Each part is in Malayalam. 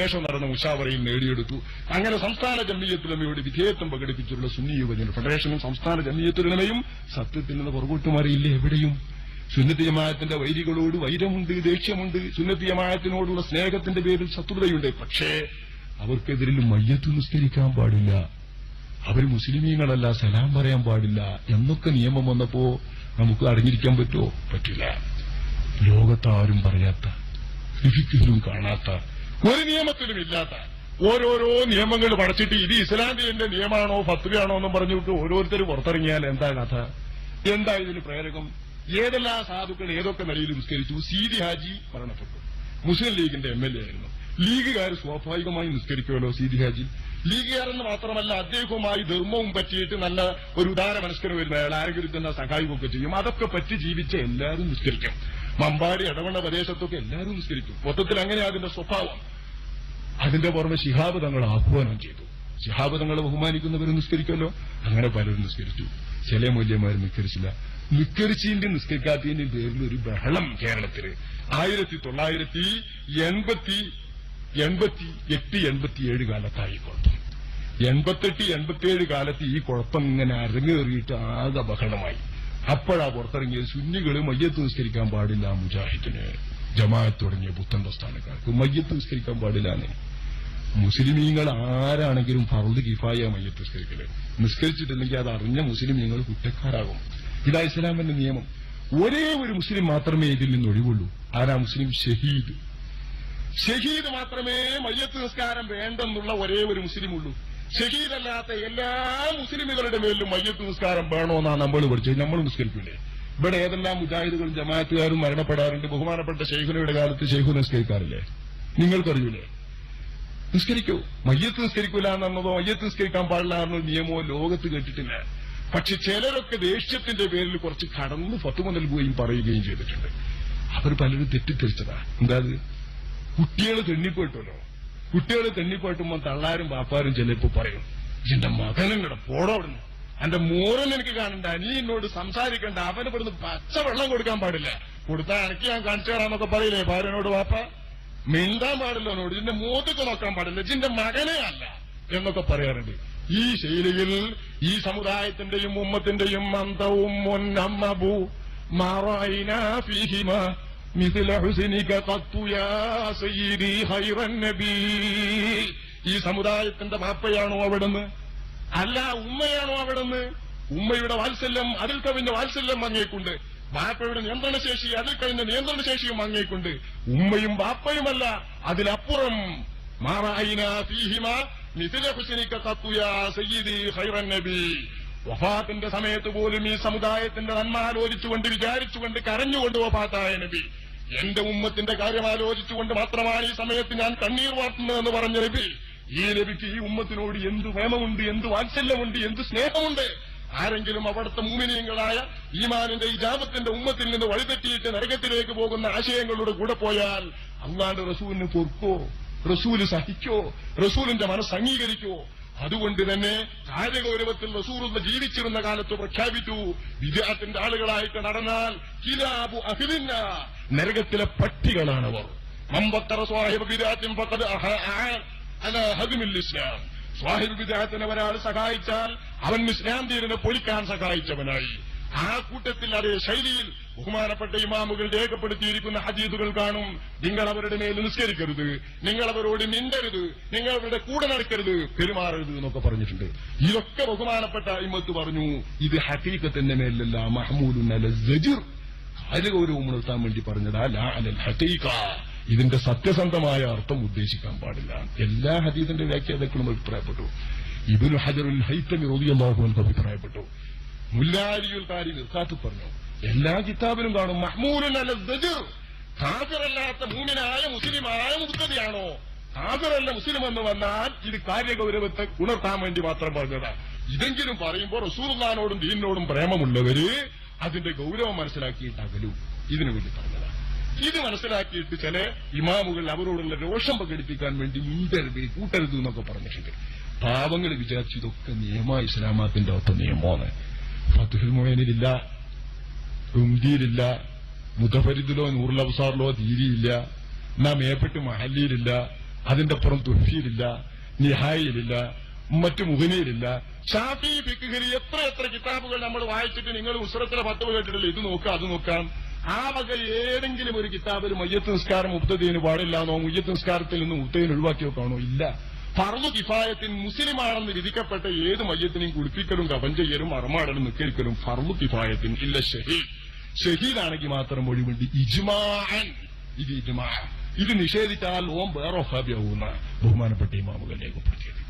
ശേഷം നടന്ന ഉഷാവറയും നേടിയെടുത്തു. അങ്ങനെ സംസ്ഥാന ജമ്മിയത്തുലമയോട് വിധേയത്വം പ്രകടിപ്പിച്ചിട്ടുള്ള സുന്നി യുവജന ഫെഡറേഷനും സംസ്ഥാന ജമ്മിയത്തുലമയും സത്യത്തിൽ നിന്ന് പുറകോട്ട് മാറിയില്ല എവിടെയും? സുന്നത്തി ജമാഅത്തിന്റെ വൈരികളോട് വൈരമുണ്ട് ദേഷ്യമുണ്ട്. സുന്നത്തി ജമാഅത്തിനോടുള്ള സ്നേഹത്തിന്റെ പേരിൽ ശത്രുതയുണ്ട്. പക്ഷേ അവർക്കെതിരിൽ മയ്യത്ത് നിസ്കരിക്കാൻ പാടില്ല. അവർ മുസ്ലിമീങ്ങളല്ല സലാം പറയാൻ പാടില്ല. എന്നൊക്കെ നിയമം വന്നപ്പോ നമുക്ക് അടങ്ങിയിരിക്കാൻ പറ്റുമോ? പറ്റില്ല. ലോകത്താരും പറയാത്ത ഒരിക്കലും കാണാത്ത ഒരു നിയമത്തിലും ഇല്ലാത്ത ഓരോരോ നിയമങ്ങൾ പഠിച്ചിട്ട് ഇത് ഇസ്ലാമിന്റെ നിയമമാണോ ഫത്വയാണോ എന്നും പറഞ്ഞുവിട്ട് ഓരോരുത്തർ പുറത്തിറങ്ങിയാൽ എന്താ കഥ? എന്താ ഇതിന് പ്രേരകം? ഏതെല്ലാം സാധുക്കൾ ഏതൊക്കെ നിലയിൽ നിസ്കരിച്ചു? സീതി ഹാജി മരണപ്പെട്ടു. മുസ്ലിം ലീഗിന്റെ എം എൽ എ ആയിരുന്നു. ലീഗുകാർ സ്വാഭാവികമായി നിസ്കരിക്കുമല്ലോ സീതി ഹാജി. ലീഗുകാരെന്ന് മാത്രമല്ല അദ്ദേഹവുമായി ധർമ്മവും പറ്റിയിട്ട് നല്ല ഒരു ഉദാര മനസ്കരം വരുന്ന അയാൾ ആരെങ്കിലും തന്നെ സഹായിക്കുകയൊക്കെ ചെയ്യും. അതൊക്കെ പറ്റി ജീവിച്ച എല്ലാവരും നിസ്കരിക്കും. മമ്പാടി ഇടവണ്ണ പ്രദേശത്തൊക്കെ എല്ലാവരും നിസ്കരിക്കും. മൊത്തത്തിൽ അങ്ങനെ അതിന്റെ സ്വഭാവം. അതിന്റെ പുറമെ ശിഹാബ് തങ്ങൾ ആഹ്വാനം ചെയ്തു. ശിഹാബ് തങ്ങളെ ബഹുമാനിക്കുന്നവർ നിസ്കരിക്കുമല്ലോ. അങ്ങനെ പലരും നിസ്കരിച്ചു. ചില മൂല്യന്മാരും നിസ്കരിച്ചില്ല. നിസ്കരിച്ചതിന്റെ നിസ്കരിക്കാത്തതിന്റെ പേരിൽ ഒരു ബഹളം കേരളത്തിൽ. ആയിരത്തി തൊള്ളായിരത്തി എൺപത്തി എൺപത്തി എട്ട് എൺപത്തിയേഴ് കാലത്തായി കുഴപ്പം. എൺപത്തെട്ട് എൺപത്തിയേഴ് കാലത്ത് ഈ കുഴപ്പം ഇങ്ങനെ അരങ്ങേറിയിട്ട് ആകെ ബഹളമായി. അപ്പോഴാ പുറത്തിറങ്ങിയത് സുന്നികൾ മയ്യത്ത് നിസ്കരിക്കാൻ പാടില്ല മുജാഹിദിന്. ജമാഅത്ത് തുടങ്ങിയ പുത്തൻ പ്രസ്ഥാനക്കാർക്ക് മയ്യത്ത് നിസ്കരിക്കാൻ പാടില്ലാന്ന്. മുസ്ലിമീങ്ങൾ ആരാണെങ്കിലും ഫർദ് കിഫായ മയ്യത്ത് നിസ്കരിക്കൽ. നിസ്കരിച്ചിട്ടില്ലെങ്കിൽ അത് അറിഞ്ഞ മുസ്ലിമീങ്ങൾ കുറ്റക്കാരാകും. ഇതാ ഇസ്ലാമിന്റെ നിയമം. ഒരേ ഒരു മുസ്ലിം മാത്രമേ ഇതിൽ നിന്ന് ഒഴിവുള്ളൂ. ആരാ മുസ്ലിം? ഷഹീദ്. ഷഹീദ് മാത്രമേ മയ്യത്ത് നിസ്കാരം വേണ്ടെന്നുള്ള ഒരേ ഒരു മുസ്ലിം ഉള്ളൂ ഷഹീദല്ലാത്ത എല്ലാ മുസ്ലിമുകളുടെ മേലിലും മയ്യത്ത് നിസ്കാരം വേണമെന്നാണ് നമ്മൾ പഠിച്ചത്. നമ്മൾ നിസ്കരിക്കില്ലേ ഇവിടെ ഏതെല്ലാം മുജാഹിദുകളും ജമാഅത്തുകാരും മരണപ്പെടാറുണ്ട്? ബഹുമാനപ്പെട്ട ഷെയ്ഖുനയുടെ കാലത്ത് ഷെയ്ഖു നിസ്കരിക്കാറില്ലേ? നിങ്ങൾക്കറിയൂലേ? നിസ്കരിക്കൂ. മയ്യത്ത് നിസ്കരിക്കൂല എന്നതോ മയ്യത്ത് നിസ്കരിക്കാൻ പാടില്ല എന്നോ നിയമമോ ലോകത്ത് കേട്ടിട്ടില്ല. പക്ഷെ ചിലരൊക്കെ ദേഷ്യത്തിന്റെ പേരിൽ കുറച്ച് കടന്ന് ഫത്തുമ നൽകുകയും പറയുകയും ചെയ്തിട്ടുണ്ട്. അവർ പലരും തെറ്റിദ്ധരിച്ചതാ. എന്താ കുട്ടികൾ തെണ്ണിപ്പോയിട്ടല്ലോ കുട്ടികൾ തെണ്ണിപ്പോയിട്ടുമ്പോൾ തള്ളാരും പാപ്പാരും ചിലപ്പോ പറയും എന്റെ പോടോ പോടോടുന്നു എന്റെ മോറിൽ എനിക്ക് കാണണ്ട നീ എന്നോട് സംസാരിക്കണ്ട അവന് ഇവിടുന്ന് പച്ച വെള്ളം കൊടുക്കാൻ പാടില്ല. കൊടുത്താൽ എനിക്ക് ഞാൻ കാണിച്ചു തരാമെന്നൊക്കെ പറയില്ലേ ഭാര്യനോട് വാപ്പ? മിണ്ടാൻ പാടില്ല എന്നോട് ഇതിന്റെ മൂത്തൊക്കെ നോക്കാൻ പാടില്ല ഇതിന്റെ മകനെ അല്ല എന്നൊക്കെ പറയാറുണ്ട്. ഈ ശൈലിയിൽ ഈ സമുദായത്തിന്റെയും ഉമ്മത്തിന്റെയും അന്തവും ഒന്നമ്മബു മാറായിന മിഥില സയ്യിദി ഈ സമുദായത്തിന്റെ വാപ്പയാണോ അവിടുന്ന്? അല്ല ഉമ്മയാണോ അവിടുന്ന്? ഉമ്മയുടെ വാത്സല്യം അതിൽ കവിഞ്ഞ വാത്സല്യം അങ്ങേക്കുണ്ട് ബാപ്പയുടെ നിയന്ത്രണശേഷി അതിൽ കഴിഞ്ഞ നിയന്ത്രണശേഷിയും അങ്ങേക്കുണ്ട് ഉമ്മയും ബാപ്പയുമല്ല അതിലപ്പുറം. മാറായിന ഫീഹിമ നിതിര ഹുസനിക്ക തത്തുയ സയ്യിദി ഹൈറൻ നബി. വഫാത്തിന്റെ സമയത്ത് പോലും ഈ സമുദായത്തിന്റെ നന്മ ആലോചിച്ചുകൊണ്ട് വിചാരിച്ചുകൊണ്ട് കരഞ്ഞുകൊണ്ട് വഫാത്തായ നബി. എന്റെ ഉമ്മത്തിന്റെ കാര്യം ആലോചിച്ചുകൊണ്ട് മാത്രമാണ് ഈ സമയത്ത് ഞാൻ കണ്ണീർ വാർത്തുന്നതെന്ന് പറഞ്ഞ നബി. ഈ നബിക്ക് ഈ ഉമ്മത്തിനോട് എന്ത് പ്രേമമുണ്ട് എന്ത് വാത്സല്യമുണ്ട് എന്ത് സ്നേഹമുണ്ട്? ആരെങ്കിലും അവിടുത്തെ മൂമിനിയങ്ങളായ ഈമാനിന്റെ ഇജാബത്തിന്റെ ഉമ്മത്തിൽ നിന്ന് വഴിതെറ്റിയിട്ട് നരകത്തിലേക്ക് പോകുന്ന ആശയങ്ങളുടെ കൂടെ പോയാൽ അള്ളാന്റെ റസൂലിന് പൊറുക്കോ? റസൂൽ സഹിക്കോ? റസൂലിന്റെ മനസ്സ് അംഗീകരിക്കോ? അതുകൊണ്ട് തന്നെ കാര്യഗൗരവത്തിൽ റസൂറുള്ള ജീവിച്ചിരുന്ന കാലത്ത് പ്രഖ്യാപിച്ചു വിദ്യാത്തിന്റെ ആളുകളായിട്ട് നടന്നാൽ കിലാബു അഹിലിന്ന നരകത്തിലെ പട്ടികളാണവർ. മമ്പത്തറ സ്വാഹിബ് പക്കത് അല ഹദിമിൽ ഇസ്ലാം. സ്വാഹിബ് വിദേഹത്തിന് ഒരാൾ സഹായിച്ചാൽ അവൻ ഇസ്ലാം ദീനിനെ പൊളിക്കാൻ സഹായിച്ചവനായി. ആ കൂട്ടത്തിൽ അതേ ശൈലിയിൽ ബഹുമാനപ്പെട്ട ഇമാമുകൾ രേഖപ്പെടുത്തിയിരിക്കുന്ന ഹദീദുകൾ കാണും. നിങ്ങൾ അവരുടെ മേൽ നിസ്കരിക്കരുത്. നിങ്ങൾ അവരോട് മിണ്ടരുത്. നിങ്ങൾ അവരുടെ കൂടെ നടക്കരുത്. പെരുമാറരുത് എന്നൊക്കെ പറഞ്ഞിട്ടുണ്ട്. ഇതൊക്കെ ബഹുമാനപ്പെട്ട ഇമ്മത്ത് പറഞ്ഞു. ഇത് ഹക്കീക്കത്തിന്റെ മേലല്ല മഹമൂദ് കാര്യഗൗരവം ഉണർത്താൻ വേണ്ടി പറഞ്ഞതാ ലാ അലൽ ഹക്കീക്ക ഇതിന്റെ സത്യസന്ധമായ അർത്ഥം ഉദ്ദേശിക്കാൻ പാടില്ല. എല്ലാ ഹദീദിന്റെ വ്യാഖ്യാതാക്കളും അഭിപ്രായപ്പെട്ടു. ഇബിനു ഹജറുൽ ഹൈത്തമി അൻഹു അഭിപ്രായപ്പെട്ടു. മുല്ലാരിയുൽ കാരി നിർക്കാത്ത് പറഞ്ഞു എല്ലാ കിതാബിലും കാണും മഹ്മൂലിൻ അല ഹാജറല്ലാത്ത കാഫിറല്ലാത്ത മൂമിനായ മുസ്ലിമായ മുക്തതയാണോ ഹാജറല്ല മുസ്ലിം എന്ന് വന്നാൽ ഇത് കാര്യഗൗരവത്തെ ഉണർത്താൻ വേണ്ടി മാത്രം പറഞ്ഞതാണ് ഇതെങ്കിലും പറയുമ്പോൾ റസൂർദാനോടും ദീനിനോടും പ്രേമമുള്ളവര് അതിന്റെ ഗൗരവം മനസ്സിലാക്കിയിട്ട് അകലൂ ഇതിനു വേണ്ടി പറഞ്ഞതാണ് ഇത് മനസ്സിലാക്കിയിട്ട് ചില ഇമാമുകൾ അവരോടുള്ള രോഷം പ്രകടിപ്പിക്കാൻ വേണ്ടി മുണ്ടരുത് കൂട്ടരുത് എന്നൊക്കെ പറഞ്ഞിട്ടുണ്ട്. പാവങ്ങൾ വിചാരിച്ചു ഇതൊക്കെ നിയമ ഇസ്ലാമാത്തിന്റെ ഒത്ത നിയമമാണ്. ഫത്തുഹിൽ മൊയനിലില്ല ഉംദിയിലില്ല മുതഫരിദിലോ നൂറുൽ അബ്സാറിലോ തീരിയില്ല എന്നാ മേപ്പെട്ട് മഹല്ലിയിലില്ല അതിന്റെ പുറം തുഫിയിലില്ല നിഹായിലില്ല മറ്റു മുഹനിയിലില്ല ഷാഫി ഫിഖിൽ എത്ര എത്ര കിതാബുകൾ നമ്മൾ വായിച്ചിട്ട് നിങ്ങൾ ഉസ്രത്തിലെ പത്ത് കേട്ടിട്ടില്ല? ഇത് നോക്കുക അത് നോക്കാം. ആ ഏതെങ്കിലും ഒരു കിതാബിൽ മയ്യത്ത് നിസ്കാരം മുബ്തദീന് പാടില്ലാന്നോ മയ്യത്ത് നിസ്കാരത്തിൽ നിന്ന് ഉത്തേൻ ഒഴിവാക്കിയോ കാണോ ഇല്ല. ഫർദു കിഫായത്തിൻ മുസ്ലിമാണെന്ന് വിധിക്കപ്പെട്ട ഏത് മയ്യത്തിനെയും കുളിപ്പിക്കലും കവൻ ചെയ്യലും അറമാടലും നിക്കരിക്കലും ഫർദു കിഫായത്തിൻ ഇല്ല ഷഹീദ് ഷഹീദാണെങ്കിൽ മാത്രം ഒഴിവുണ്ട്. ഇജ്മാൻ ഇത് ഇജ്മാ ഇത് നിഷേധിച്ചാൽ ഓം വേറെ ഹാബിയാവുന്ന ബഹുമാനപ്പെട്ട ഇമാമുകൾ രേഖപ്പെടുത്തിയത്.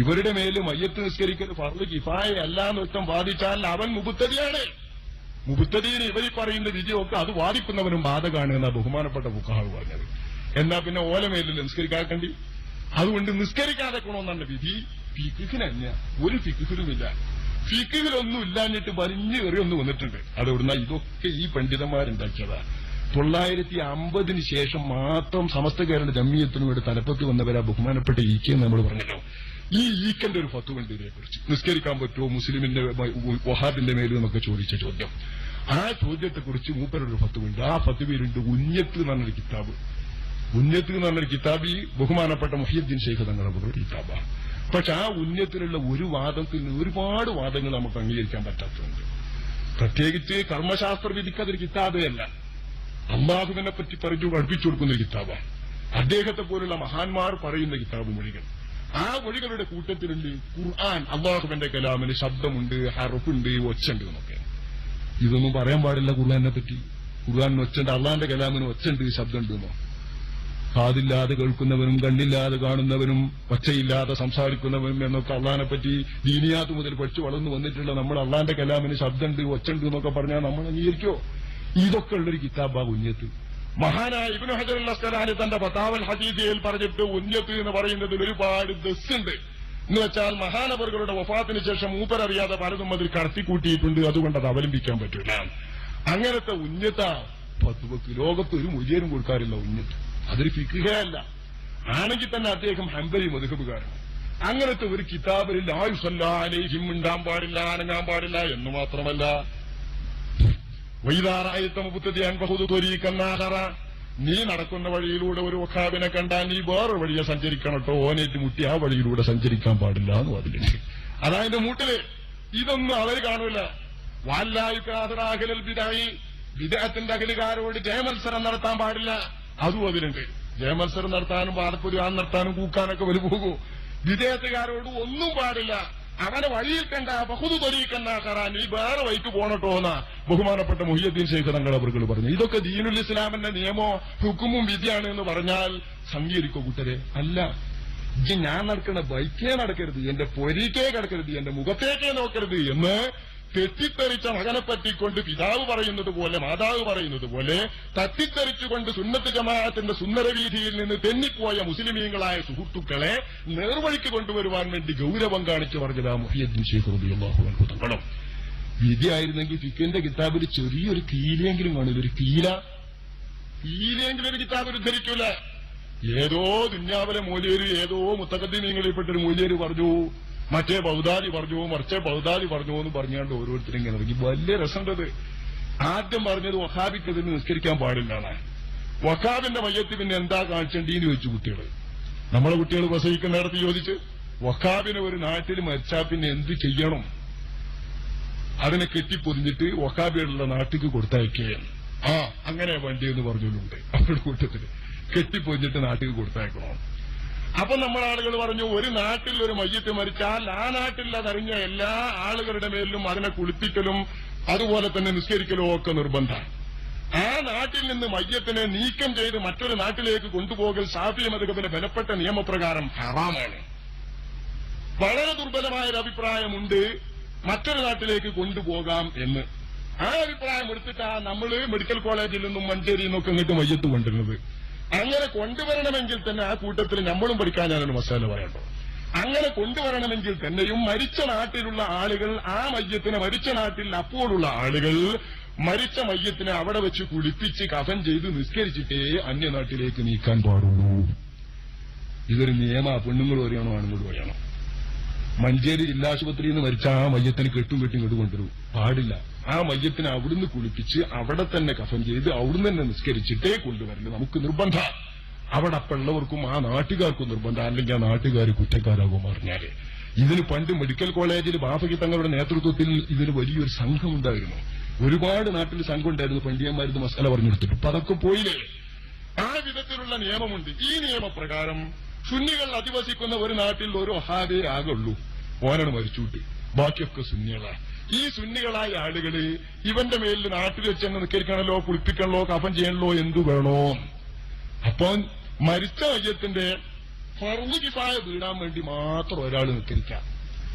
ഇവരുടെ മേൽ മയ്യത്ത് നിസ്കരിക്കൽ ഫർദ് കിഫായ അല്ല എന്നൊറ്റം വാദിച്ചാൽ അവൻ മുബുത്തതിയാണ് മുബുത്തതിന് ഇവർ പറയുന്ന വിധിയൊക്കെ അത് വാദിക്കുന്നവനും ബാധകാണ് എന്നാ ബഹുമാനപ്പെട്ട ബുക്കാഹ് പറഞ്ഞത്. എന്നാ പിന്നെ ഓലമേലിൽ നിസ്കരിക്കാക്കണ്ടി അതുകൊണ്ട് നിസ്കരിക്കാതെ ഗുണമെന്നാണ് വിധി. ഫിക്കിന് ഒരു ഫിക്കിലുമില്ല ഫിക്കിലൊന്നും ഇല്ലാഞ്ഞിട്ട് വലിഞ്ഞു കയറി ഒന്ന് വന്നിട്ടുണ്ട്. അതെവിടുന്ന ഇതൊക്കെ ഈ പണ്ഡിതന്മാരുണ്ടാക്കിയതാ. തൊള്ളായിരത്തി അമ്പതിന് ശേഷം മാത്രം സമസ്ത കേരള ജമ്മിയത്തിനും ഇവിടെ തലപ്പത്ത് വന്നവരാ ബഹുമാനപ്പെട്ട ഈക്കെ നമ്മൾ പറഞ്ഞല്ലോ. ഈ ഈക്കന്റെ ഒരു ഫത്തുണ്ട് ഇതിനെക്കുറിച്ച്. നിസ്കരിക്കാൻ പറ്റുമോ? മുസ്ലിമിന്റെ വഹാബിന്റെ മേലും നമുക്ക് ചോദിച്ച ചോദ്യം. ആ ചോദ്യത്തെക്കുറിച്ച് മൂപ്പരൊരു ഫത്തുണ്ട് ആ ഫത്തുവിലുണ്ട് ഉഞ്ഞത്ത് എന്ന് പറഞ്ഞൊരു കിതാബ്. ഉന്നത്ത് എന്ന് പറഞ്ഞൊരു കിതാബ് ഈ ബഹുമാനപ്പെട്ട മുഹിയുദ്ദീൻ ഷെയ്ഖ് തങ്ങളുടെ കിതാബാണ്. പക്ഷെ ആ ഉന്നത്തിലുള്ള ഒരു വാദത്തിൽ നിന്ന് ഒരുപാട് വാദങ്ങൾ നമുക്ക് അംഗീകരിക്കാൻ പറ്റാത്തതുണ്ട്. പ്രത്യേകിച്ച് കർമ്മശാസ്ത്ര വിധിക്ക് അതൊരു കിതാബേ അല്ല അള്ളാഹുവിനെ പറ്റി പറഞ്ഞു പഠിപ്പിച്ചു കൊടുക്കുന്ന കിതാബാണ്. അദ്ദേഹത്തെ പോലുള്ള മഹാന്മാർ പറയുന്ന കിതാബ് മൊഴികൾ ആ മൊഴികളുടെ കൂട്ടത്തിലുണ്ട്. ഖുർആൻ അള്ളാഹുബന്റെ കലാമിന് ശബ്ദമുണ്ട് ഹറഫുണ്ട് ഒച്ചുണ്ട് എന്നൊക്കെ. ഇതൊന്നും പറയാൻ പാടില്ല ഖുർആാനെ പറ്റി. ഖുർആാനിന് ഒച്ചുണ്ട് അള്ളാഹിന്റെ കലാമിന് ഒച്ചുണ്ട് ശബ്ദമുണ്ട് എന്നോ. കാതില്ലാതെ കേൾക്കുന്നവനും കണ്ണില്ലാതെ കാണുന്നവനും ഒച്ചയില്ലാതെ സംസാരിക്കുന്നവനും എന്നൊക്കെ അള്ളഹാനെ പറ്റി ദീനിയാത്ത് മുതൽ പഠിച്ചു വളർന്നു വന്നിട്ടുള്ള നമ്മൾ അള്ളാന്റെ കലാമിന് ശബ്ദമുണ്ട് ഒച്ചുണ്ട് എന്നൊക്കെ പറഞ്ഞാൽ നമ്മൾ അംഗീകരിക്കോ ഇതൊക്കെ ഉള്ളൊരു കിതാബാ ഉന്നത്ത് മഹാനായ ഇബ്നു ഹജർ അസ്കലാനി തന്റെ ബതാവൽ ഹദീദിയയിൽ പറഞ്ഞിട്ട് ഉന്നത്ത് എന്ന് പറയുന്നതിൽ ഒരുപാട് ദസ്സുണ്ട്. എന്ന് വെച്ചാൽ മഹാനവറുകളുടെ വഫാത്തിന് ശേഷം മൂപ്പരറിയാതെ പലതും അതിൽ കടത്തിക്കൂട്ടിയിട്ടുണ്ട്. അതുകൊണ്ട് അത് അവലംബിക്കാൻ പറ്റില്ല. അങ്ങനത്തെ ഉന്നത പത്ത് ലോകത്ത് ഒരു മുരിയനും കൊടുക്കാറില്ല ഉന്നത്ത്. അതൊരു ഫിക്കുകയല്ല ആണെങ്കിൽ തന്നെ അദ്ദേഹം ഹംബലി മധുഹബുകാരാണ്. അങ്ങനത്തെ ഒരു കിതാബിൽ ആയുസല്ലാലേഹിം ഉണ്ടാൻ പാടില്ല അനങ്ങാൻ പാടില്ല എന്ന് മാത്രമല്ല. നീ നടക്കുന്ന വഴിയിലൂടെ ഒരു വഖാബിനെ കണ്ടാൽ നീ വേറെ വഴിയെ സഞ്ചരിക്കണട്ടോ ഓനേറ്റ് മുട്ടി ആ വഴിയിലൂടെ സഞ്ചരിക്കാൻ പാടില്ല എന്ന് അതിലുണ്ട് അതായത് മൂട്ടിൽ. ഇതൊന്നും അവർ കാണൂല. വാല്ലായുക്കാഹലൽ വിതായി വിദേഹത്തിന്റെ അഖിലുകാരോട് ജയമത്സരം നടത്താൻ പാടില്ല. അതും അതിലുണ്ട്. ജയമത്സരം നടത്താനും വാദപ്പുരാൻ നടത്താനും കൂക്കാനൊക്കെ വരു വിദേഹത്തുകാരോട് ഒന്നും പാടില്ല. അവനെ വഴിയിൽ കണ്ട ബഹുദു തൊരീക്കണ്ട കറാൻ ഈ വേറെ വഴിക്ക് പോണട്ടോ എന്നാ ബഹുമാനപ്പെട്ട മുഹിയദ്ദീൻ ശേഖർ തങ്ങൾ അവർ പറഞ്ഞു. ഇതൊക്കെ ദീനുൽ ഇസ്ലാമിന്റെ നിയമോ ഹുക്കുമും വിധിയാണ് എന്ന് പറഞ്ഞാൽ സംഗീകരിക്കോ കൂട്ടരെ? അല്ല. ഞാൻ നടക്കുന്ന ബൈക്കേ നടക്കരുത്. എന്റെ പൊരിക്കേ കിടക്കരുത്. എന്റെ മുഖത്തേക്കേ നോക്കരുത് എന്ന് തെറ്റിത്തെറിച്ച മകനെ പറ്റിക്കൊണ്ട് പിതാവ് പറയുന്നത് പോലെ മാതാവ് പറയുന്നത് പോലെ തട്ടിത്തെറിച്ചുകൊണ്ട് സുന്നത്ത് ജമാഅത്തിന്റെ സുന്ദരവീതിയിൽ നിന്ന് തെന്നിപ്പോയ മുസ്ലിമീങ്ങളായ സുഹൃത്തുക്കളെ നേർവഴിക്ക് കൊണ്ടുവരുവാൻ വേണ്ടി ഗൗരവം കാണിച്ചു പറഞ്ഞതാ മുഹിയദ്ദീൻ ഷെയ്ഖ് റളിയല്ലാഹു അൻഹു തങ്ങളും. വിധിയായിരുന്നെങ്കിൽ ഫിക്കിന്റെ കിതാബിൽ ചെറിയൊരു കീലെങ്കിലും കാണില്ല ഒരു കീല. കീലെങ്കിലും ഒരു കിതാബിൽ ഉദ്ധരിക്കൂല. ഏതോ ദുന്യാവിലെ മൂല്യര് ഏതോ മുത്തക്കദ്ദീമീങ്ങളിൽപ്പെട്ടൊരു മൂല്യര് പറഞ്ഞു മറ്റേ ബഹുദാദി പറഞ്ഞു മറിച്ചേ ബഹുദാദി പറഞ്ഞു എന്ന് പറഞ്ഞുകൊണ്ട് ഓരോരുത്തരും ഇങ്ങനെ ഇറങ്ങി. വലിയ രസമുണ്ടത്. ആദ്യം പറഞ്ഞത് വഹാബിക്ക് ഇതിന് നിസ്കരിക്കാൻ പാടില്ലാണ് വഹാബിന്റെ മയ്യത്ത് പിന്നെ എന്താ കാണിച്ചേണ്ടീന്ന് ചോദിച്ചു കുട്ടികൾ നമ്മളെ കുട്ടികൾ പ്രസവിക്കുന്ന പ്രസവിക്കുന്നിടത്ത് ചോദിച്ച് വഹാബിനെ ഒരു നാട്ടിൽ മരിച്ചാൽ പിന്നെ എന്ത് ചെയ്യണം? അതിനെ കെട്ടിപ്പൊതിഞ്ഞിട്ട് വഹാബിയുള്ള നാട്ടിക്ക് കൊടുത്തയക്കുകയാണ് ആ അങ്ങനെ വണ്ടി എന്ന് പറഞ്ഞുകൊണ്ട് അവരുടെ കൂട്ടത്തിൽ. കെട്ടിപ്പൊതിഞ്ഞിട്ട് നാട്ടിക്ക് കൊടുത്തയക്കണം? അപ്പൊ നമ്മൾ ആളുകൾ പറഞ്ഞു ഒരു നാട്ടിൽ ഒരു മയ്യത്ത് മരിച്ചാൽ ആ നാട്ടിൽ അതറിഞ്ഞ എല്ലാ ആളുകളുടെ മേലിലും അതിനെ കുളിപ്പിക്കലും അതുപോലെ തന്നെ നിസ്കരിക്കലും ഒക്കെ നിർബന്ധമാണ്. ആ നാട്ടിൽ നിന്ന് മയ്യത്തിനെ നീക്കം ചെയ്ത് മറ്റൊരു നാട്ടിലേക്ക് കൊണ്ടുപോകൽ സാഫി മതകത്തിന്റെ ബലപ്പെട്ട നിയമപ്രകാരം ഹറാമാണ്. വളരെ ദുർബലമായ ഒരു അഭിപ്രായമുണ്ട് മറ്റൊരു നാട്ടിലേക്ക് കൊണ്ടുപോകാം എന്ന്. ആ അഭിപ്രായം എടുത്തിട്ടാ നമ്മൾ മെഡിക്കൽ കോളേജിൽ നിന്നും മഞ്ചേരിയിൽ നിന്നൊക്കെ ഇങ്ങോട്ട് മയ്യത്ത് കൊണ്ടുവരുന്നത്. അങ്ങനെ കൊണ്ടുവരണമെങ്കിൽ തന്നെ ആ കൂട്ടത്തിൽ നമ്മളും പഠിക്കാനാണ് മസാല പറയണ്ടോ? അങ്ങനെ കൊണ്ടുവരണമെങ്കിൽ തന്നെയും മരിച്ച നാട്ടിലുള്ള ആളുകൾ ആ മയ്യത്തിനെ മരിച്ച നാട്ടിൽ അപ്പോഴുള്ള ആളുകൾ മരിച്ച മയ്യത്തിനെ അവിടെ വെച്ച് കുളിപ്പിച്ച് കഫൻ ചെയ്ത് നിസ്കരിച്ചിട്ടേ അന്യനാട്ടിലേക്ക് നീക്കാൻ പാടുള്ളൂ. ഇതൊരു നിയമ പെണ്ണുങ്ങൾ വരെയാണോ ആണുങ്ങൾ വരെയാണോ മഞ്ചേരി ജില്ലാശുപത്രിയിൽ നിന്ന് മരിച്ച ആ മയ്യത്തിന് കെട്ടും കെട്ടും ഇങ്ങോട്ട് പാടില്ല. ആ മയ്യത്തിനെ അവിടുന്ന് കുളിപ്പിച്ച് അവിടെ തന്നെ കഫം ചെയ്ത് അവിടുന്ന് തന്നെ നിസ്കരിച്ചിട്ടേ കൊണ്ടുവരൽ നമുക്ക് നിർബന്ധ. അവിടെ അപ്പുള്ളവർക്കും ആ നാട്ടുകാർക്കും നിർബന്ധം. അല്ലെങ്കിൽ ആ നാട്ടുകാർ കുറ്റക്കാരാകും പറഞ്ഞാൽ. ഇതിന് പണ്ട് മെഡിക്കൽ കോളേജിൽ ബാഫകി തങ്ങളുടെ നേതൃത്വത്തിൽ ഇതിന് വലിയൊരു സംഘം ഉണ്ടായിരുന്നു ഒരുപാട് നാട്ടിൽ സംഘം ഉണ്ടായിരുന്നു പണ്ഡിയന്മാരിത് മസാല പറഞ്ഞെടുത്തിട്ട് അപ്പൊ അതൊക്കെ പോയില്ലേ? ആ വിധത്തിലുള്ള നിയമമുണ്ട്. ഈ നിയമപ്രകാരം സുന്നികൾ അധിവസിക്കുന്ന ഒരു നാട്ടിൽ ഒരു ഒഹാബേ ആകുള്ളൂ ഓനാണ് മരിച്ചുവിട്ട് ബാക്കിയൊക്കെ സുന്നികളാ. ഈ സുന്നികളായ ആളുകൾ ഇവന്റെ മേലിൽ നാട്ടിൽ വെച്ച് തന്നെ നിൽക്കണല്ലോ കുളിപ്പിക്കണല്ലോ കഫം ചെയ്യണല്ലോ എന്തു വേണോ. അപ്പൊ മരിച്ച മയ്യത്തിന്റെ ഫർദ് കിഫായ വീടാൻ വേണ്ടി മാത്രം ഒരാൾ നിൽക്കരിക്കാം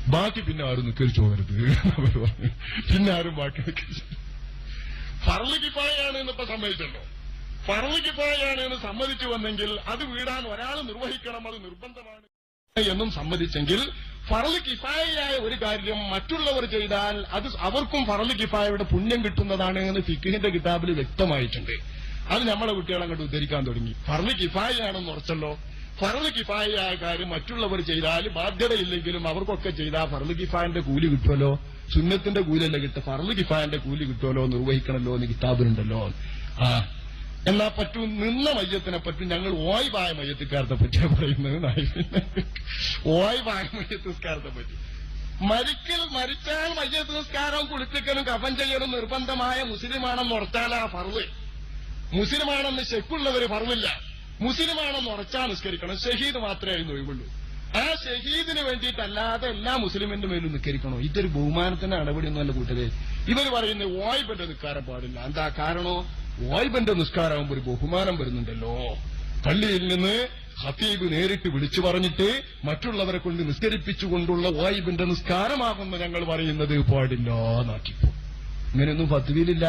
ബാക്കി പിന്നെ ആരും നിൽക്കരിച്ചു പോകരുത് പിന്നെ ആരും ബാക്കി നിൽക്കരിച്ചു ഫർദ് കിഫായാണ് സമ്മതിച്ചല്ലോ. ഫർദ് എന്ന് സമ്മതിച്ചു വന്നെങ്കിൽ അത് വീടാൻ ഒരാൾ നിർവഹിക്കണം അത് നിർബന്ധമാണ് എന്നും സമ്മതിച്ചെങ്കിൽ ഫറൽ കിഫായയായ ഒരു കാര്യം മറ്റുള്ളവർ ചെയ്താൽ അത് അവർക്കും ഫറൽ കിഫായയുടെ പുണ്യം കിട്ടുന്നതാണ് എന്ന് ഫിഖിന്റെ കിതാബിൽ വ്യക്തമായിട്ടുണ്ട്. അത് നമ്മളെ കുട്ടികളെ അങ്ങോട്ട് ഉദ്ധരിക്കാൻ തുടങ്ങി. ഫറൽ കിഫായയാണെന്ന് ഉറച്ചല്ലോ? ഫറൽ കിഫായയായ കാര്യം മറ്റുള്ളവർ ചെയ്താൽ ബാധ്യതയില്ലെങ്കിലും അവർക്കൊക്കെ ചെയ്താൽ ഫറൽ കിഫായന്റെ കൂലി കിട്ടുമല്ലോ? സുന്നത്തിന്റെ കൂലിയല്ല കിട്ടുക? ഫറൽ കിഫായന്റെ കൂലി കിട്ടുമല്ലോ? നിർവഹിക്കണമല്ലോ എന്ന് കിതാബിലുണ്ടല്ലോ. ആ എന്നാ പറ്റും നിന്ന മയ്യത്തിനെ പറ്റും ഞങ്ങൾ ഓയ്വായ മയ്യത്തിക്കാരത്തെ പറ്റിയാ പറയുന്നത് ഓയ്വായ മയ്യത്തിസ്കാരത്തെ പറ്റി. മരിക്കൽ മരിച്ചാൽ മയ്യത്ത് കുളിപ്പിക്കലും കഫൻ ചെയ്യലും നിർബന്ധമായ മുസ്ലിമാണെന്ന് ഉറച്ചാൽ ആ ഫർവ് മുസ്ലിമാണെന്ന് ശെക്കുള്ളവര് ഫർവില്ല. മുസ്ലിമാണെന്ന് ഉറച്ചാൽ നിസ്കരിക്കണം. ഷഹീദ് മാത്രമേ ഒഴിവുള്ളൂ. ആ ഷഹീദിന് വേണ്ടിയിട്ടല്ലാതെ എല്ലാ മുസ്ലിമിന്റെ മേലും നിസ്കരിക്കണോ? ഇതൊരു ബഹുമാനത്തിന്റെ നടപടിയൊന്നുമല്ല കൂട്ടരെ. ഇവർ പറയുന്നത് ഓയ്ബന്റെ നിൽക്കാരം പാടില്ല. എന്താ കാരണോ? ഓയ്ബന്റെ നിസ്കാരമാകുമ്പോൾ ഒരു ബഹുമാനം വരുന്നുണ്ടല്ലോ. പള്ളിയിൽ നിന്ന് ഹത്തീബ് നേരിട്ട് വിളിച്ചു പറഞ്ഞിട്ട് മറ്റുള്ളവരെ കൊണ്ട് നിസ്കരിപ്പിച്ചുകൊണ്ടുള്ള വായ്പന്റെ നിസ്കാരമാകുന്ന ഞങ്ങൾ പറയുന്നത് പാടില്ല എന്നാക്കിപ്പോ ഇങ്ങനെയൊന്നും പത്തുവിയിലില്ല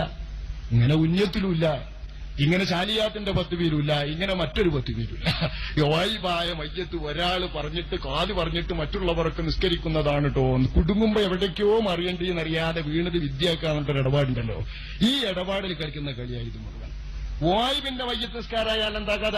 ഇങ്ങനെ ഉഞ്ഞത്തിലുമില്ല ഇങ്ങനെ ശാലിയാത്തിന്റെ പേരുമില്ല ഇങ്ങനെ മറ്റൊരു പത്ത് പേരുമില്ല. യോയിബായ മയ്യത്ത് ഒരാൾ പറഞ്ഞിട്ട് കാതി പറഞ്ഞിട്ട് മറ്റുള്ളവർക്ക് നിസ്കരിക്കുന്നതാണ് കേട്ടോ കുടുങ്ങുമ്പോ എവിടേക്കോ മറിയണ്ടെന്നറിയാതെ വീണത് വിദ്യാക്കാന്നൊരു ഇടപാടുണ്ടല്ലോ. ഈ ഇടപാടിൽ കളിക്കുന്ന കളിയായത് മുഴുവൻ. വായുവിന്റെ മയ്യത്ത് നിസ്കാരായാൽ എന്താ കഥ?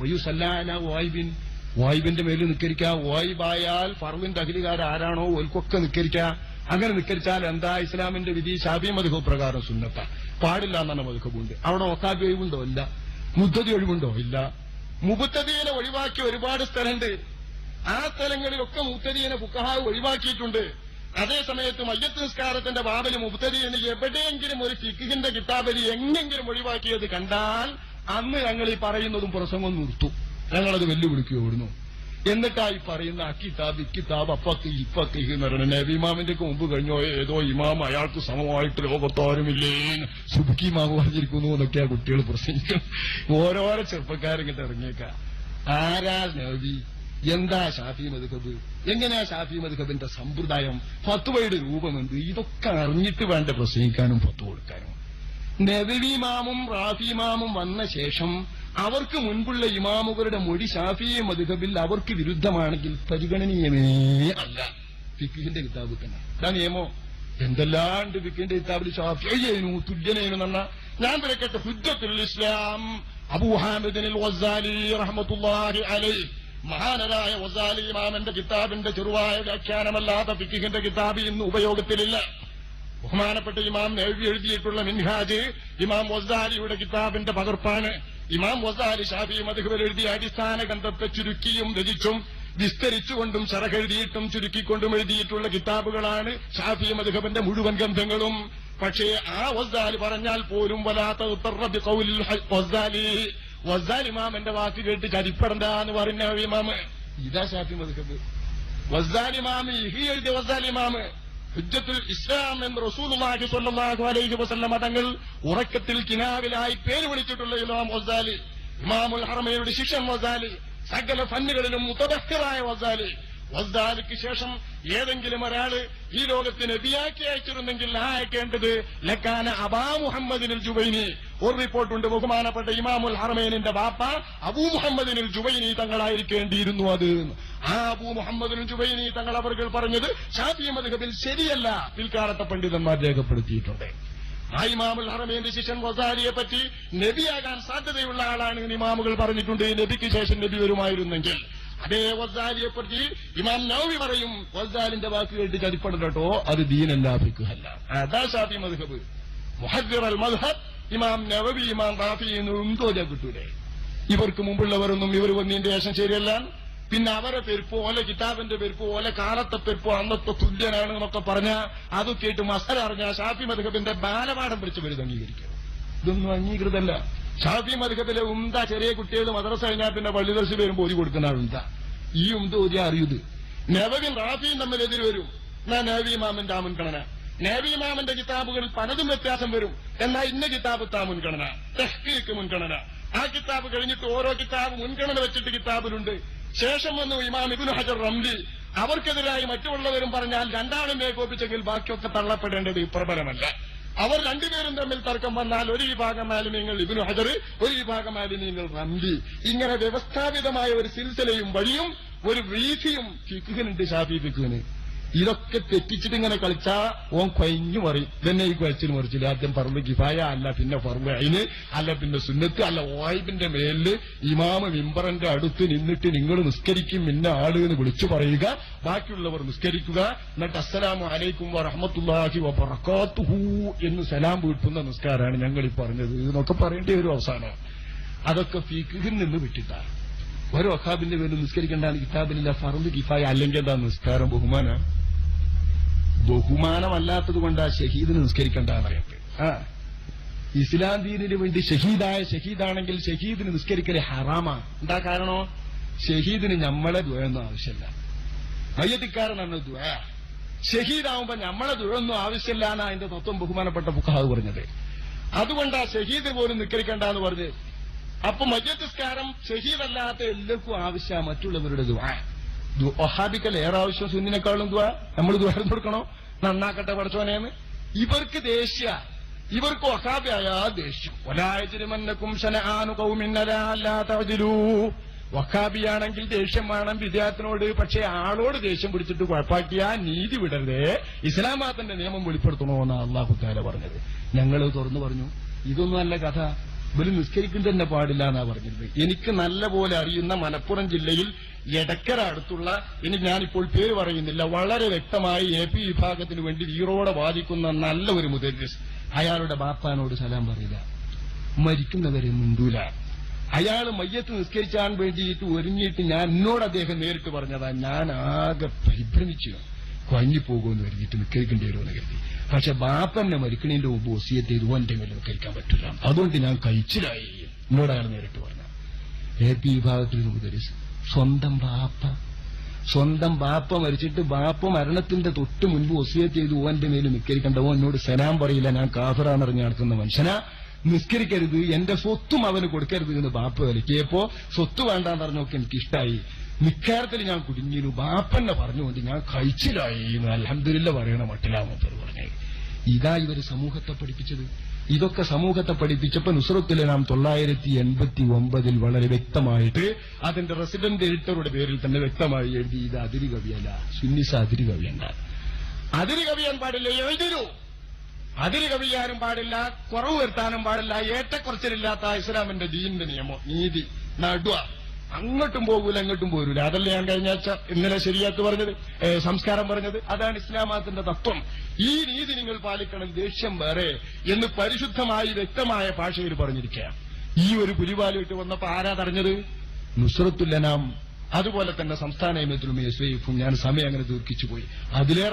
വയു സല്ലാന വായുബിൻ. വായുബിന്റെ മേലിൽ നിക്കരിക്കുക വായുബായാൽ ഫർവിന്റെ അഖിലുകാർ ആരാണോ ഓൽക്കൊക്കെ നിക്കരിക്കുക അങ്ങനെ നിസ്കരിച്ചാൽ എന്താ ഇസ്ലാമിന്റെ വിധി? ഷാബി മധുഹ പ്രകാരം സുന്നത്ത. പാടില്ല എന്നാണ് മധുഹബുണ്ട് അവിടെ ഒക്കാബി ഒഴിവുണ്ടോ? ഇല്ല. മുദ്ദതി ഒഴിവുണ്ടോ? ഇല്ല. മുബുദ്ധതിയെ ഒഴിവാക്കിയ ഒരുപാട് സ്ഥലമുണ്ട്. ആ സ്ഥലങ്ങളിലൊക്കെ മുത്തതിയെ ഫുക്കഹാവ് ഒഴിവാക്കിയിട്ടുണ്ട്. അതേ സമയത്ത് മയ്യത്ത് നിസ്കാരത്തിന്റെ ബാബൽ മുബുദ്ധതിയെ എവിടെയെങ്കിലും ഒരു ഫിഖിന്റെ കിതാബിൽ എങ്ങെങ്കിലും ഒഴിവാക്കിയത് കണ്ടാൽ അന്ന് ഞങ്ങൾ ഈ പറയുന്നതും പ്രസംഗം നിർത്തും. ഞങ്ങളത് വെല്ലുവിളിക്കുകയായിരുന്നു എന്നിട്ടായി പറയുന്ന അക്കിതാബ് ഇക്കിതാബ് അപ്പക്ക് ഇപ്പക്ക് എന്ന് പറയുന്നത് നബിമാമിന്റെ മുമ്പ് കഴിഞ്ഞോ ഏതോ ഇമാം അയാൾക്ക് സമമായിട്ട് ലോകത്താരുമില്ലേ സുബുക്കി മാവ് പറഞ്ഞിരിക്കുന്നു എന്നൊക്കെയാ കുട്ടികൾ പ്രസംഗിക്കും. ഓരോരോ ചെറുപ്പക്കാരിങ്ങോട്ട് ഇറങ്ങിയേക്ക. ആരാ നബി? എന്താ ഷാഫി മധുഹബ് എങ്ങനെയാ ഷാഫി മധുഹബിന്റെ സമ്പ്രദായം? ഫത്വയുടെ രൂപമെന്ത്? ഇതൊക്കെ അറിഞ്ഞിട്ട് വേണ്ട പ്രസംഗിക്കാനും ഫത്വ കൊടുക്കാനും. നബിമാമും റാഫിമാമും വന്ന ശേഷം അവർക്ക് മുൻപുള്ള ഇമാമുകളുടെ മൊഴി ഷാഫിയെ മധുഹബിൽ അവർക്ക് വിരുദ്ധമാണെങ്കിൽ പരിഗണനീയമേ അല്ല. ഫിഖിന്റെ കിതാബ് തന്നെ. ഇതാ നിയമോ. എന്തെല്ലാണ്ട് ഫിഖിന്റെ കിതാബിൽ ഷാഫിയേനു തുല്യനേനു എന്ന ഞാൻ തിരക്കട്ടെ ഹുജ്ജത്തുൽ ഇസ്ലാം. അബൂ ഹാമിദിനിൽ വസാലി റഹ്മത്തുള്ളാഹി അലൈഹി. മഹാനരായ വസാലി ഇമാമന്റെ കിതാബിന്റെ ചെറുവായ വ്യാഖ്യാനമല്ലാത്ത ഫിഖിന്റെ കിതാബ് ഇന്ന് ഉപയോഗത്തിലില്ല. ബഹുമാനപ്പെട്ട ഇമാം എഴുതി എഴുതിയിട്ടുള്ള മിൻഹാജ് ഇമാം വസാലിയുടെ കിതാബിന്റെ പകർപ്പാണ്. ഇമാം വസാരി ഷാഫി മധുബൽ എഴുതിയ അടിസ്ഥാന ഗ്രന്ഥത്തെ ചുരുക്കിയും രചിച്ചും വിസ്തരിച്ചുകൊണ്ടും ശറകെഴുതിയിട്ടും ചുരുക്കിക്കൊണ്ടും എഴുതിയിട്ടുള്ള കിതാബുകളാണ് ഷാഫി മധുഹബന്റെ മുഴുവൻ ഗ്രന്ഥങ്ങളും. പക്ഷേ ആ വസാലി പറഞ്ഞാൽ പോലും വലാത്ത വസാലി വസാലി ഇമാമന്റെ വാക്ക് കേട്ട് ചരിപ്പടണ്ട എന്ന് പറഞ്ഞ ഇമാമ്. ഇതാ ഷാഫി മധുഹബ്. വസാലി ഇമാമ് ഇഹി എഴുതിയ വസാലി ഇമാമ്. ഹുജ്ജത്തുൽ ഇസ്ലാം എന്ന് റസൂലുള്ളാഹി സ്വല്ലല്ലാഹു അലൈഹി വസല്ലം തങ്ങൾ ഉറക്കത്തിൽ കിനാവിലായി പേര് വിളിച്ചിട്ടുള്ള ഇമാം വസാലി ഇമാമുൽ ഹറമയുടെ ശിഷ്യൻ വസാലി സകല ഫന്നുകളിലും മുത്തബഹിറായ വസാലി വസാലിക്ക് ശേഷം ഏതെങ്കിലും ഒരാൾ ഈ ലോകത്തിന് നബിയാക്കി അയച്ചിരുന്നെങ്കിൽ ആ അയക്കേണ്ടത് ലക്കാന അബാ മുഹമ്മദിനിൽ ജുബൈനി ഒരു റിപ്പോർട്ടുണ്ട് ബഹുമാനപ്പെട്ട ഇമാമുൽ ഹർമേനിന്റെ ബാപ്പ അബൂ മുഹമ്മദിനിൽ ജുബൈനി തങ്ങളായിരിക്കേണ്ടിയിരുന്നു അത്. ആ അബൂ മുഹമ്മദിനിൽ ജുബൈനി തങ്ങൾ അവർ പറഞ്ഞത് ഷാഫി മദ്ഹബിൽ ശരിയല്ല പിൽക്കാലത്തെ പണ്ഡിതന്മാർ രേഖപ്പെടുത്തിയിട്ടുണ്ട്. ആ ഇമാമുൽ ഹറമേന്റെ ശിഷ്യൻ വസാരിയെ പറ്റി നബിയാകാൻ സാധ്യതയുള്ള ആളാണ് ഇമാമുകൾ പറഞ്ഞിട്ടുണ്ട്. നബിക്ക് ശേഷം നബി വരുമായിരുന്നെങ്കിൽ അതേ വസാലിയെ പറ്റി ഇമാം നവവി പറയും വസാലിന്റെ വാക്ക് കേട്ട് ചതിപ്പടം കേട്ടോ അത് ദീനല്ല ഫിക്കുഹല്ല അതാ ഷാഫി മദ്ഹബ്. മുഹദ്ദിർ അൽ മദ്ഹബ് ഇമാം നവവി ഇമാം റാഫി എന്നുണ്ടോ കിട്ടൂലേ. ഇവർക്ക് മുമ്പുള്ളവരൊന്നും ഇവർ വന്നതിന്റെ ശേഷം ശരിയല്ല. പിന്നെ അവരെ പെരുപ്പോ ഓല കിതാബിന്റെ പെരുപ്പോ ഓല കാലത്തെ പെരുപ്പോ അന്നത്തെ തുല്യനാണ് എന്നൊക്കെ പറഞ്ഞ അത് കേട്ട് മസല അറിഞ്ഞ ഷാഫി മദ്ഹബിന്റെ ബാലപാഠം പിടിച്ച് വരുത് അംഗീകരിക്കുക ഇതൊന്നും അംഗീകൃതല്ല. ഷാഫി മധുഹബിലെ ഉന്ത ചെറിയ കുട്ടികൾ മദ്രസ കഴിഞ്ഞാൽ പിന്നെ പള്ളിദർശി വരുമ്പോൾ ഓതി കൊടുക്കുന്ന ആളുണ്ട ഈ ഉന്ത ഓതി അറിയത്. നബവിൻ റാഫിയും തമ്മിൽ എതിര് വരും. എന്നാ ഇമാമിന്റെ ആ മുൻഗണന. നബി ഇമാമിന്റെ കിതാബുകളിൽ പലതും വ്യത്യാസം വരും. എന്നാ ഇന്ന കിതാബ് താ മുൻഗണന? തെഹ്കീക്ക് മുൻഗണന. ആ കിതാബ് കഴിഞ്ഞിട്ട് ഓരോ കിതാബ് മുൻഗണന വെച്ചിട്ട് കിതാബിലുണ്ട്. ശേഷം വന്നു ഇമാം ഇബിൻ ഹജർ റംലി. അവർക്കെതിരായി മറ്റുള്ളവരും പറഞ്ഞാൽ രണ്ടാളും ഏകോപിച്ചെങ്കിൽ ബാക്കിയൊക്കെ തള്ളപ്പെടേണ്ടത് പ്രബലമല്ല. അവർ രണ്ടുപേരും തമ്മിൽ തർക്കം വന്നാൽ ഒരു വിഭാഗം മാലിന്യങ്ങൾ ഇബിനു ഹജർ ഒരു വിഭാഗം മാലിന്യങ്ങൾ റംബി ഇങ്ങനെ വ്യവസ്ഥാപിതമായ ഒരു സിൽസിലയും വഴിയും ഒരു വീഥിയും ഫിഖുവിനുണ്ട് ഷാഫി ഫിഖുവിന് ഇതൊക്കെ തെറ്റിച്ചിട്ട് ഇങ്ങനെ കളിച്ചാ ഓൻ കൊയഞ്ഞു പറയും ഇതന്നെ ഈ കുഴച്ചിൽ മറിച്ചില്ല ആദ്യം പറമ്പ് കിഫായ അല്ല പിന്നെ പറമ്പ് അയിന് അല്ല പിന്നെ സുന്നത്ത് അല്ല ഓയിബിന്റെ മേലിൽ ഇമാമ മിമ്പറന്റെ അടുത്ത് നിന്നിട്ട് നിങ്ങൾ നിസ്കരിക്കും ഇന്ന ആൾ എന്ന് വിളിച്ചു പറയുക. ബാക്കിയുള്ളവർ നിസ്കരിക്കുക. എന്നിട്ട് അസ്സലാമു അലൈക്കും വറഹമത്തുല്ലാഹി വബറകാതുഹു എന്ന് സലാം വീട്ടുന്ന നിസ്കാരമാണ് ഞങ്ങൾ ഈ പറഞ്ഞത് എന്നൊക്കെ പറയേണ്ടി ഒരു അവസാനം. അതൊക്കെ ഫീക്കിൽ നിന്ന് വിട്ടിട്ടാണ് ഒരു വഹാബിന്റെ പേരിൽ നിസ്കരിക്കേണ്ടാണ് കിതാബിലില്ല ഫറുദ് കിഫായ അല്ലെങ്കിൽ എന്താ നിസ്കാരം ബഹുമാന? ബഹുമാനമല്ലാത്തത് കൊണ്ട് ആ ഷഹീദിന് നിസ്കരിക്കേണ്ട പറയുന്നത്. ആ. ഇസ്ലാം ദീനിന് വേണ്ടി ഷഹീദായ ഷഹീദാണെങ്കിൽ ഷഹീദിന് നിസ്കരിക്കൽ ഹറാമാ. എന്താ കാരണോ? ഷഹീദിന് ഞമ്മളെ ദുഴൊന്നും ആവശ്യമില്ല മയ്യത്തിക്കാരനാണ് ദുര ഷഹീദാവുമ്പോ ഞമ്മളെ ദുരന്നും ആവശ്യമില്ല എന്നാ അതിന്റെ തത്വം ബഹുമാനപ്പെട്ട ബുക്കാവ് പറഞ്ഞത്. അതുകൊണ്ട് ആ ഷഹീദ് പോലും നിസ്കരിക്കേണ്ടെന്ന് പറഞ്ഞ്. അപ്പൊ മയ്യത്തിസ്കാരം ഷഹീദല്ലാത്ത എല്ലാവർക്കും ആവശ്യമാണ് മറ്റുള്ളവരുടെ ദുആ വഹാബിക്കൽ ഏറെ ആവശ്യം സുന്നിനേക്കാളും ദുആ നമ്മൾ ദ്വാരം കൊടുക്കണോ? നന്നാക്കട്ടെ പഠിച്ചോനേന്ന് ഇവർക്ക് ദേഷ്യ. ഇവർക്ക് ഒഹാബിയായാ ദേഷ്യം. ഒലായതിരുമന്നക്കും ശനആനു കൗമിന്നലാല്ലാത്തതിലൂ വഹാബിയാണെങ്കിൽ ദേഷ്യം വേണം വിദ്യാർത്ഥിനോട്. പക്ഷെ ആളോട് ദേഷ്യം പിടിച്ചിട്ട് കുഴപ്പാക്കിയ നീതി വിടരുതേ. ഇസ്ലാം നിയമം വെളിപ്പെടുത്തണോ എന്നാണ് അള്ളാഹു താല പറഞ്ഞത്. ഞങ്ങൾ തുറന്നു പറഞ്ഞു. ഇതൊന്നും അല്ല കഥ. ഇവർ നിസ്കരിക്കും തന്നെ പാടില്ല എന്നാ പറഞ്ഞത്. എനിക്ക് നല്ല പോലെ അറിയുന്ന മലപ്പുറം ജില്ലയിൽ എടക്കര അടുത്തുള്ള ഇനി ഞാനിപ്പോൾ പേര് പറയുന്നില്ല വളരെ വ്യക്തമായി എ പി വിഭാഗത്തിന് വേണ്ടി വീറോടെ വാദിക്കുന്ന നല്ല ഒരു മുതലിസ് അയാളുടെ ബാപ്പാനോട് സലാം പറയില്ല. മരിക്കുന്നവരെ മുണ്ടൂല. അയാൾ മയ്യത്ത് നിസ്കരിച്ചാൻ വേണ്ടിയിട്ട് ഒരുങ്ങിയിട്ട് ഞാൻ എന്നോട് അദ്ദേഹം നേരിട്ട് പറഞ്ഞതാ ഞാൻ ആകെ പരിഭ്രമിച്ചു. കൊഞ്ഞു പോകുമെന്ന് കരുതിയിട്ട് നിൽക്കേണ്ടി വരുമെന്ന് കരുതി. പക്ഷെ ബാപ്പന്നെ മരിക്കണേന്റെ മുമ്പ് ഒസിയത്തെ ഇതുവന്റെ മേലെ കഴിക്കാൻ പറ്റില്ല. അതുകൊണ്ട് ഞാൻ കഴിച്ചിലായി. എന്നോടാണ് നേരിട്ട് പറഞ്ഞത് എ പി വിഭാഗത്തിൽ ഉപദേശം സ്വന്തം ബാപ്പ. സ്വന്തം ബാപ്പ മരിച്ചിട്ട് ബാപ്പ മരണത്തിന്റെ തൊട്ട് മുൻപ് ഒസിയത്ത് ചെയ്ത് ഓന്റെ മേലും നിസ്കരിക്കണ്ട ഓ എന്നോട് സലാം പറയില്ല. ഞാൻ കാഫറാണെറിഞ്ഞ് നടക്കുന്ന മനുഷ്യനാ. നിസ്കരിക്കരുത്. എന്റെ സ്വത്തും അവന് കൊടുക്കരുത് എന്ന് ബാപ്പ വിലക്കിയപ്പോ സ്വത്ത് വേണ്ടാന്ന് പറഞ്ഞൊക്കെ എനിക്ക് ഇഷ്ടായി നിക്കാരത്തിൽ ഞാൻ കുടുങ്ങിയിരുന്നു. ബാപ്പന്നെ പറഞ്ഞുകൊണ്ട് ഞാൻ കഴിച്ചിലായി എന്ന് അലഹമില്ല പറയണ മട്ടിലാമത്തർ പറഞ്ഞത് ഇതാ ഇവർ സമൂഹത്തെ പഠിപ്പിച്ചത്. ഇതൊക്കെ സമൂഹത്തെ പഠിപ്പിച്ചപ്പോ നുസറത്തിലെ നാം തൊള്ളായിരത്തി എൺപത്തി ഒമ്പതിൽ വളരെ വ്യക്തമായിട്ട് അതിന്റെ റെസിഡന്റ് എഡിറ്ററുടെ പേരിൽ തന്നെ വ്യക്തമായി എഴുതി ഇത് അതിരി കവിയല്ല സുന്നിസ അതിരി കവിയണ്ട. അതിരി കവിയാൻ പാടില്ല എഴുതിരു. അതിര് കവിയാനും പാടില്ല കുറവ് വരുത്താനും പാടില്ല ഏറ്റക്കുറച്ചിലില്ലാത്ത ഇസ്ലാമിന്റെ ദീനിന്റെ നിയമം നീതി നടുവ. അങ്ങോട്ടും പോകൂല അങ്ങോട്ടും പോരൂല. അതല്ലേ ഞാൻ കഴിഞ്ഞ ആഴ്ച ഇന്നലെ ശരിയാത്ത് പറഞ്ഞത്? സംസ്കാരം പറഞ്ഞത്? അതാണ് ഇസ്ലാമാത്തിന്റെ തത്വം. ഈ രീതി നിങ്ങൾ പാലിക്കണം ദേഷ്യം വേറെ എന്ന് പരിശുദ്ധമായി വ്യക്തമായ ഭാഷയിൽ പറഞ്ഞിരിക്കുകയാണ്. ഈ ഒരു പുലിപാലിട്ട് വന്നപ്പോ ആരാ തടഞ്ഞത്? നുസ്രത്തുല്ലനാം അതുപോലെ തന്നെ സംസ്ഥാന എം എസ് ഞാൻ സമയം അങ്ങനെ ദീർഘിച്ചു പോയി. അതിലേറെ